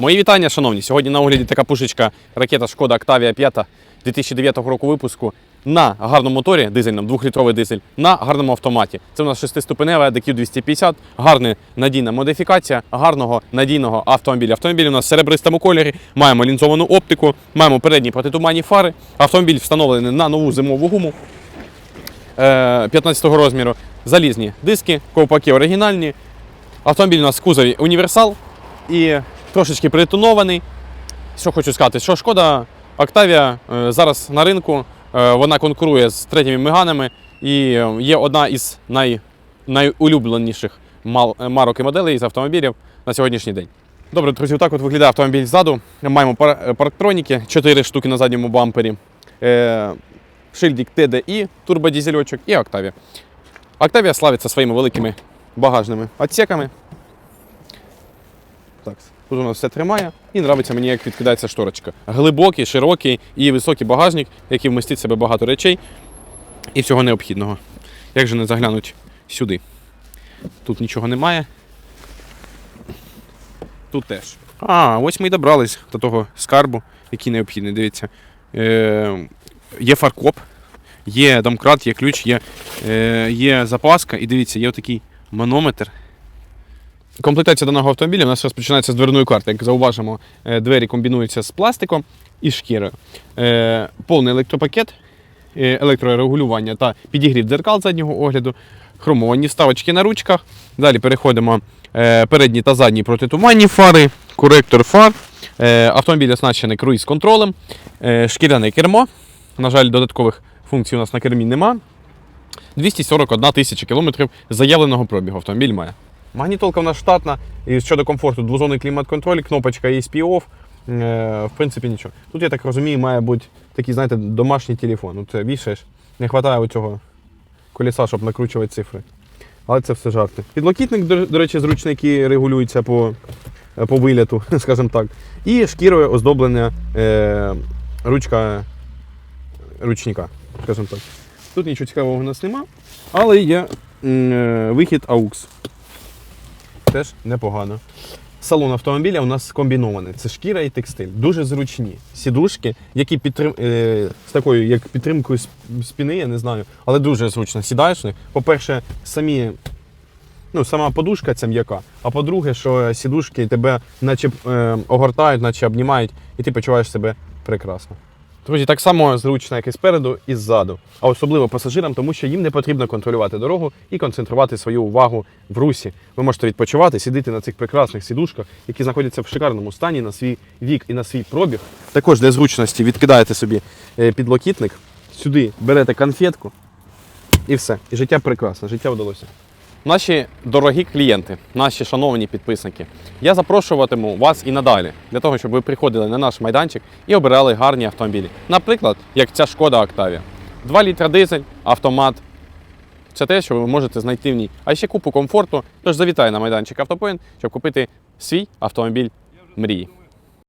Мої вітання, шановні. Сьогодні на огляді така пушечка ракета Шкода Octavia 5 2009 року випуску на гарному моторі дизельному, 2-літровий дизель, на гарному автоматі. Це у нас 6-ступенева DQ 250, гарна надійна модифікація гарного надійного автомобіля. Автомобіль у нас в серебристому кольорі, маємо лінзовану оптику, маємо передні протитуманні фари. Автомобіль встановлений на нову зимову гуму. 15 розміру, залізні диски, ковпаки оригінальні. Автомобіль у нас в кузові універсал і трошечки притонований. Що хочу сказати, що шкода Octavia е, зараз на ринку, е, вона конкурує з третіми меганами і е, є одна із най, найулюбленіших марок і моделей з автомобілів на сьогоднішній день. Добре, друзі, так от виглядає автомобіль ззаду. Маємо пар- парктроніки, 4 штуки на задньому бампері. Шильдик TDI, турбодізельочок і Octavia. Octavia славиться своїми великими багажними отсеками. Так, тут у нас все тримає. І нравиться мені, як відкидається шторочка. Глибокий, широкий і високий багажник, який вмістить в себе багато речей і всього необхідного. Як же не заглянуть сюди? Тут нічого немає. Тут теж. А, ось ми й добрались до того скарбу, який необхідний. Дивіться. Е, є фаркоп, є домкрат, є ключ, є, е, є запаска, і дивіться, є отакий манометр. Комплектація даного автомобіля у нас розпочинається з дверної карти. Як зауважимо, е, двері комбінуються з пластиком і шкірою. Е, Повний електропакет, е, електрорегулювання та підігрів дзеркал заднього огляду, хромовані вставочки на ручках. Далі переходимо передні та задні протитуманні фари, коректор фар. Автомобіль оснащений круїз-контролем, е, шкіряне кермо. На жаль, додаткових функцій у нас на кермі нема. 241 тисяча кілометрів заявленого пробігу автомобіль має. Магнітолка в нас штатна, і щодо комфорту, двозонний клімат-контроль, кнопочка ESP-OFF, е, в принципі нічого. Тут, я так розумію, має бути такий, знаєте, домашній телефон. Це вішаєш, не вистачає цього колеса, щоб накручувати цифри. Але це все жарти. Підлокітник, до, речі, зручний, який регулюється по, по виліту, скажімо так. І шкірою оздоблення е, ручка ручника, скажімо так. Тут нічого цікавого у нас нема, але є е, вихід AUX. Теж непогано. Салон автомобіля у нас комбінований. Це шкіра і текстиль. Дуже зручні сідушки, які підтрим... е, з такою як підтримкою сп- спини, я не знаю, але дуже зручно. Сідаєш. По-перше, самі, ну, сама подушка ця м'яка. А по-друге, що сідушки тебе наче е, огортають, наче обнімають, і ти почуваєш себе прекрасно. Друзі, так само зручно, як і спереду, і ззаду. А особливо пасажирам, тому що їм не потрібно контролювати дорогу і концентрувати свою увагу в русі. Ви можете відпочивати, сидіти на цих прекрасних сідушках, які знаходяться в шикарному стані на свій вік і на свій пробіг. Також для зручності відкидаєте собі е, підлокітник, сюди берете конфетку і все. І життя прекрасне, життя вдалося. Наші дорогі клієнти, наші шановні підписники, я запрошуватиму вас і надалі для того, щоб ви приходили на наш майданчик і обирали гарні автомобілі. Наприклад, як ця шкода Octavia. 2 літра дизель, автомат. Це те, що ви можете знайти в ній. А ще купу комфорту. Тож завітай на майданчик Автопоінт, щоб купити свій автомобіль мрії.